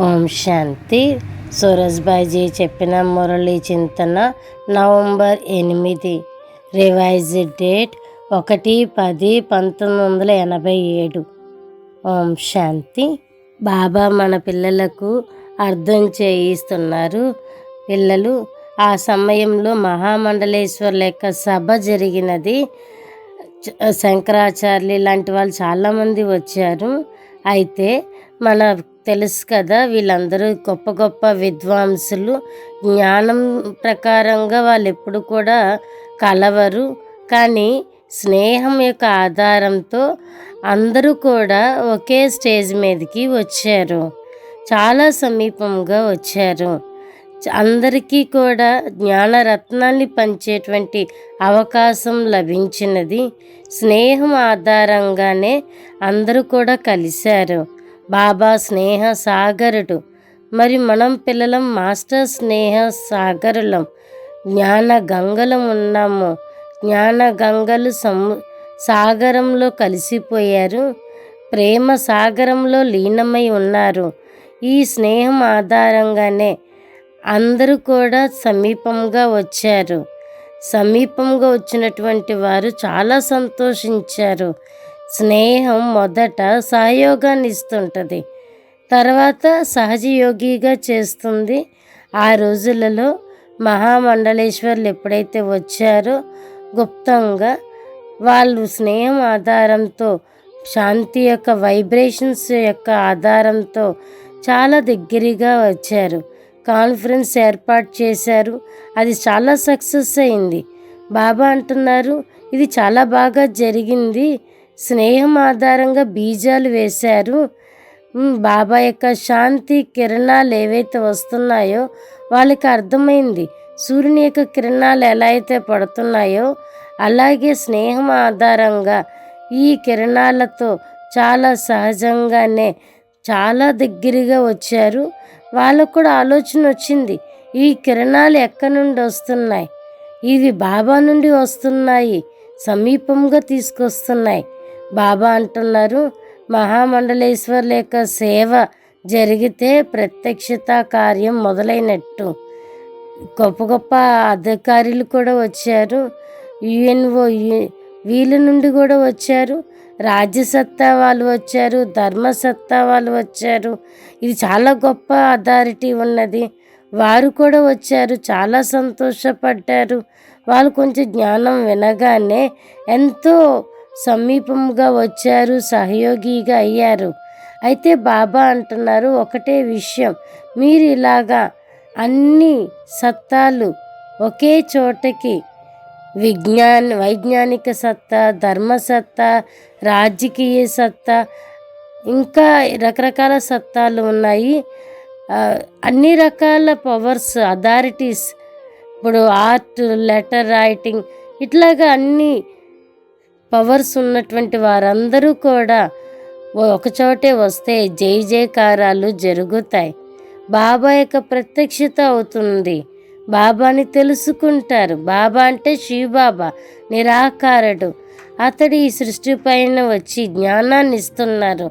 ఓం శాంతి. సూరజ్బాయిజీ చెప్పిన మురళి చింతన నవంబర్ ఎనిమిది. రివైజ్డ్ డేట్ ఒకటి పది పంతొమ్మిది వందల ఎనభై ఏడు. ఓం శాంతి. బాబా మన పిల్లలకు అర్థం చేయిస్తున్నారు. పిల్లలు ఆ సమయంలో మహామండలేశ్వర్ల యొక్క సభ జరిగినది. చ- శంకరాచార్యులు లాంటి వాళ్ళు చాలామంది వచ్చారు. అయితే మన తెలుసు కదా వీళ్ళందరూ గొప్ప గొప్ప విద్వాంసులు. జ్ఞానం ప్రకారంగా వాళ్ళు ఎప్పుడు కూడా కలవరు. కానీ స్నేహం యొక్క ఆధారంతో అందరూ కూడా ఒకే స్టేజ్ మీదకి వచ్చారు. చాలా సమీపంగా వచ్చారు. అందరికీ కూడా జ్ఞానరత్నాన్ని పంచేటువంటి అవకాశం లభించినది. స్నేహం ఆధారంగానే అందరూ కూడా కలిశారు. బాబా స్నేహ సాగరుడు. మరి మనం పిల్లలం మాస్టర్ స్నేహ సాగరులం. జ్ఞాన గంగలం ఉన్నాము. జ్ఞాన గంగలు సము సాగరంలో కలిసిపోయారు. ప్రేమ సాగరంలో లీనమై ఉన్నారు. ఈ స్నేహం ఆధారంగానే అందరూ కూడా సమీపంగా వచ్చారు. సమీపంగా వచ్చినటువంటి వారు చాలా సంతోషించారు. స్నేహం మొదట సహయోగాన్ని ఇస్తుంటుంది తర్వాత సహజయోగిగా చేస్తుంది. ఆ రోజులలో మహామండలేశ్వర్లు ఎప్పుడైతే వచ్చారో గుప్తంగా వాళ్ళు స్నేహం ఆధారంతో శాంతి యొక్క వైబ్రేషన్స్ యొక్క ఆధారంతో చాలా దగ్గరగా వచ్చారు. కాన్ఫరెన్స్ ఏర్పాటు చేశారు. అది చాలా సక్సెస్ అయింది. బాబా అంటున్నారు ఇది చాలా బాగా జరిగింది. స్నేహం ఆధారంగా బీజాలు వేశారు. బాబా యొక్క శాంతి కిరణాలు ఏవైతే వస్తున్నాయో వాళ్ళకి అర్థమైంది. సూర్యుని యొక్క కిరణాలు ఎలా అయితే పడుతున్నాయో అలాగే స్నేహం ఆధారంగా ఈ కిరణాలతో చాలా సహజంగానే చాలా దగ్గరగా వచ్చారు. వాళ్ళకు కూడా ఆలోచన వచ్చింది. ఈ కిరణాలు ఎక్కడి నుండి వస్తున్నాయి? ఇవి బాబా నుండి వస్తున్నాయి. సమీపంగా తీసుకొస్తున్నాయి. బాబా అంటున్నారు మహామండలేశ్వర్ల యొక్క సేవ జరిగితే ప్రత్యక్షత కార్యం మొదలైనట్టు. గొప్ప గొప్ప అధికారులు కూడా వచ్చారు యుఎన్ఓ వీళ్ళ నుండి కూడా వచ్చారు రాజ్యసత్తా వాళ్ళు వచ్చారు ధర్మసత్తా వాళ్ళు వచ్చారు. ఇది చాలా గొప్ప అథారిటీ ఉన్నది. వారు కూడా వచ్చారు చాలా సంతోషపడ్డారు. వాళ్ళు కొంచెం జ్ఞానం వినగానే ఎంతో సమీపంగా వచ్చారు సహయోగిగా అయ్యారు. అయితే బాబా అంటున్నారు ఒకటే విషయం. మీరు ఇలాగా అన్ని సత్తాలు ఒకే చోటకి విజ్ఞాన్ వైజ్ఞానిక సత్తా ధర్మసత్తా రాజకీయ సత్తా ఇంకా రకరకాల సత్తాలు ఉన్నాయి. అన్ని రకాల పవర్స్ అథారిటీస్ ఇప్పుడు ఆర్ట్ లెటర్ రైటింగ్ ఇట్లాగా అన్నీ పవర్స్ ఉన్నటువంటి వారందరూ కూడా ఒకచోటే వస్తే జై జయకారాలు జరుగుతాయి. బాబా యొక్క ప్రత్యక్షత అవుతుంది. బాబాని తెలుసుకుంటారు. బాబా అంటే శివబాబా నిరాకారుడు. అతడు ఈ సృష్టి పైన వచ్చి జ్ఞానాన్ని ఇస్తున్నారు.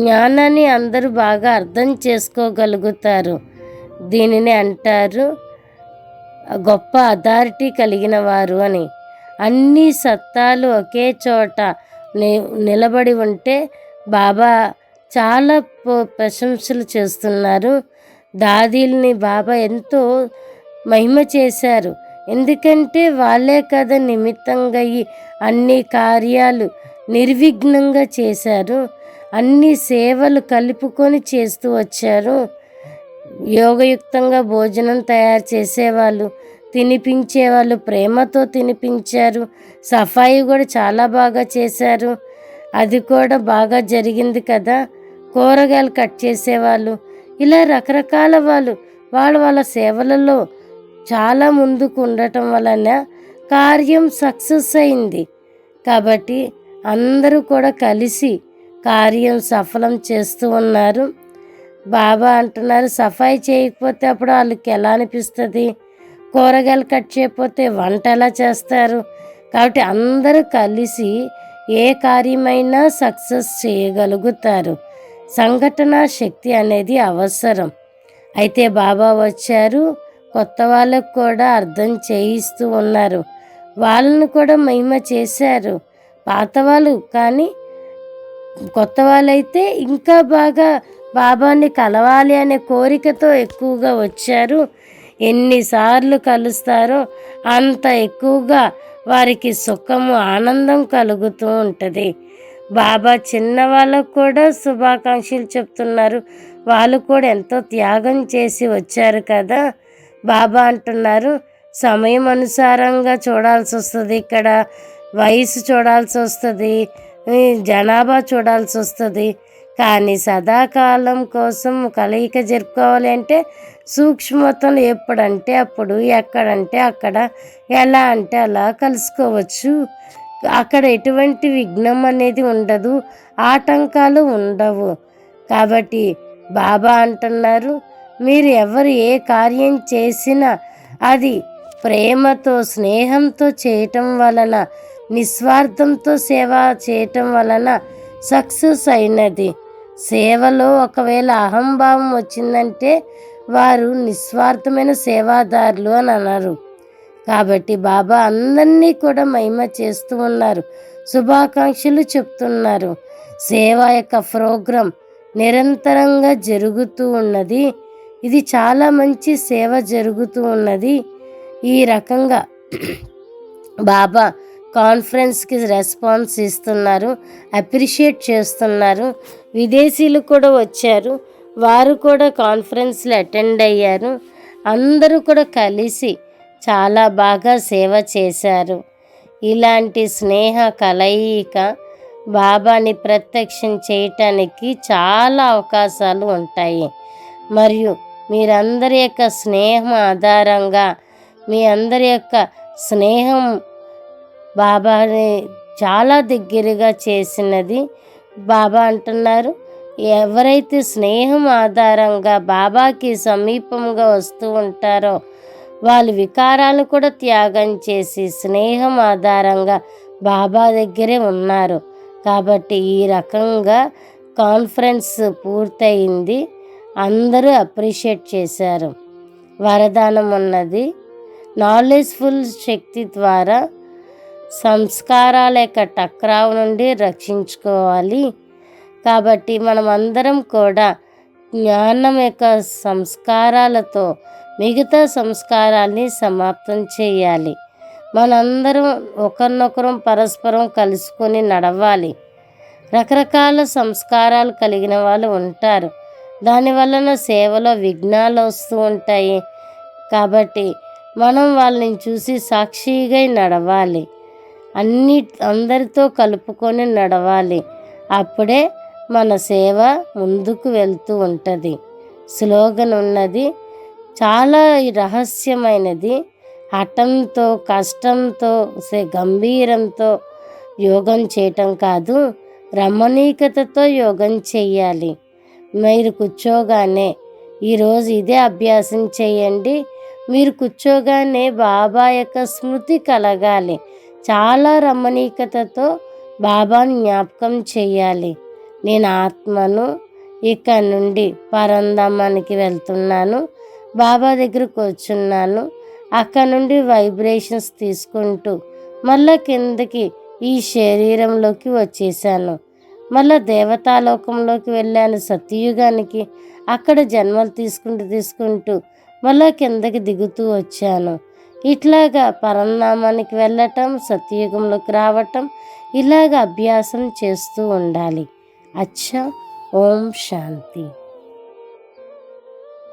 జ్ఞానాన్ని అందరూ బాగా అర్థం చేసుకోగలుగుతారు. దీనిని అంటారు గొప్ప అథారిటీ కలిగిన వారు అని. అన్ని సత్తాలు ఒకే చోట ని- నిలబడి ఉంటే బాబా చాలా ప్రశంసలు చేస్తున్నారు. దాదీల్ని బాబా ఎంతో మహిమ చేశారు. ఎందుకంటే వాళ్ళే కదా నిమిత్తంగా ఈ అన్ని కార్యాలు నిర్విఘ్నంగా చేశారు. అన్ని సేవలు కలుపుకొని చేస్తూ వచ్చారు. యోగయుక్తంగా భోజనం తయారు చేసేవాళ్ళు తినిపించేవాళ్ళు ప్రేమతో తినిపించారు. సఫాయి కూడా చాలా బాగా చేశారు. అది కూడా బాగా జరిగింది కదా. కూరగాయలు కట్ చేసేవాళ్ళు. ఇలా రకరకాల వాళ్ళు వాళ్ళు వాళ్ళ సేవలలో చాలా ముందుకు ఉండటం వలన కార్యం సక్సెస్ అయింది. కాబట్టి అందరూ కూడా కలిసి కార్యం సఫలం చేస్తూ ఉన్నారు. బాబా అంటున్నారు సఫాయి చేయకపోతే అప్పుడు వాళ్ళకి ఎలా అనిపిస్తుంది? కూరగాయలు కట్ చేయకపోతే వంట ఎలా చేస్తారు? కాబట్టి అందరూ కలిసి ఏ కార్యమైనా సక్సెస్ చేయగలుగుతారు. సంఘటన శక్తి అనేది అవసరం. అయితే బాబా వచ్చారు. కొత్త వాళ్ళకు కూడా అర్థం చేయిస్తూ ఉన్నారు. వాళ్ళను కూడా మహిమ చేశారు. పాత వాళ్ళు కానీ కొత్త వాళ్ళైతే ఇంకా బాగా బాబాని కలవాలి అనే కోరికతో ఎక్కువగా వచ్చారు. ఎన్నిసార్లు కలుస్తారో అంత ఎక్కువగా వారికి సుఖము ఆనందం కలుగుతూ ఉంటుంది. బాబా చిన్న వాళ్ళకు కూడా శుభాకాంక్షలు చెప్తున్నారు. వాళ్ళు కూడా ఎంతో త్యాగం చేసి వచ్చారు కదా? బాబా అంటున్నారు సమయం అనుసారంగా చూడాల్సి వస్తుంది ఇక్కడ. వయసు చూడాల్సి వస్తుంది. జనాభా చూడాల్సి వస్తుంది. కానీ సదాకాలం కోసం కలయిక జరుపుకోవాలి అంటే సూక్ష్మతలు ఎప్పుడంటే అప్పుడు ఎక్కడంటే అక్కడ ఎలా అంటే అలా కలుసుకోవచ్చు. అక్కడ ఎటువంటి విఘ్నం అనేది ఉండదు ఆటంకాలు ఉండవు. కాబట్టి బాబా అంటున్నారు మీరు ఎవరు ఏ కార్యం చేసినా అది ప్రేమతో స్నేహంతో చేయటం వలన నిస్వార్థంతో సేవ చేయటం వలన సక్సెస్ అయినది. సేవలో ఒకవేళ అహంభావం వచ్చిందంటే వారు నిస్వార్థమైన సేవాదారులు అని అన్నారు. కాబట్టి బాబా అందరినీ కూడా మహిమ చేస్తూ ఉన్నారు. శుభాకాంక్షలు చెప్తున్నారు. సేవ యొక్క ప్రోగ్రాం నిరంతరంగా జరుగుతూ ఉన్నది. ఇది చాలా మంచి సేవ జరుగుతూ ఉన్నది. ఈ రకంగా బాబా కాన్ఫరెన్స్కి రెస్పాన్స్ ఇస్తున్నారు అప్రిషియేట్ చేస్తున్నారు. విదేశీయులు కూడా వచ్చారు. వారు కూడా కాన్ఫరెన్స్లు అటెండ్ అయ్యారు. అందరూ కూడా కలిసి చాలా బాగా సేవ చేశారు. ఇలాంటి స్నేహ కలయిక బాబాని ప్రత్యక్షం చేయటానికి చాలా అవకాశాలు ఉంటాయి. మరియు మీరందరి యొక్క స్నేహం ఆధారంగా మీ అందరి యొక్క స్నేహం బాబాని చాలా దగ్గరగా చేసినది బాబా అంటున్నారు. ఎవరైతే స్నేహం ఆధారంగా బాబాకి సమీపంగా వస్తూ ఉంటారో వాళ్ళ వికారాలు కూడా త్యాగం చేసి స్నేహం ఆధారంగా బాబా దగ్గరే ఉన్నారు. కాబట్టి ఈ రకంగా కాన్ఫరెన్స్ పూర్తయింది. అందరూ అప్రిషియేట్ చేశారు. వరదానం ఉన్నది. నాలెడ్జ్ఫుల్ శక్తి ద్వారా సంస్కారాల యొక్క టక్రావు నుండి రక్షించుకోవాలి. కాబట్టి మనం అందరం కూడా జ్ఞానం యొక్క సంస్కారాలతో మిగతా సంస్కారాల్ని సమాప్తం చేయాలి. మనందరం ఒకరినొకరం పరస్పరం కలుసుకొని నడవాలి. రకరకాల సంస్కారాలు కలిగిన వాళ్ళు ఉంటారు. దానివలన సేవలో విఘ్నాలు వస్తూ ఉంటాయి. కాబట్టి మనం వాళ్ళని చూసి సాక్షిగా నడవాలి. అన్ని అందరితో కలుపుకొని నడవాలి. అప్పుడే మన సేవ ముందుకు వెళ్తూ ఉంటుంది. స్లోగన్ ఉన్నది. చాలా రహస్యమైనది. హఠంతో కష్టంతో గంభీరంతో యోగం చేయటం కాదు రమణీకతతో యోగం చేయాలి మీరు కూర్చోగానే ఈరోజు ఇదే అభ్యాసం చేయండి. మీరు కూర్చోగానే బాబా యొక్క స్మృతి కలగాలి. చాలా రమణీకతతో బాబాను జ్ఞాపకం చేయాలి నేను ఆత్మను ఇక్కడ నుండి పరంధామానికి వెళ్తున్నాను. బాబా దగ్గర కూర్చున్నాను. అక్కడ నుండి వైబ్రేషన్స్ తీసుకుంటూ మళ్ళా కిందకి ఈ శరీరంలోకి వచ్చేసాను మళ్ళా దేవతాలోకంలోకి వెళ్ళాను. సత్యయుగానికి అక్కడ జన్మలు తీసుకుంటూ తీసుకుంటూ మళ్ళా కిందకి దిగుతూ వచ్చాను. ఇట్లాగా పరంనామానికి వెళ్ళటం సత్యయుగంలోకి రావటం ఇలాగ అభ్యాసం చేస్తూ ఉండాలి. అచ్చా ఓం శాంతి.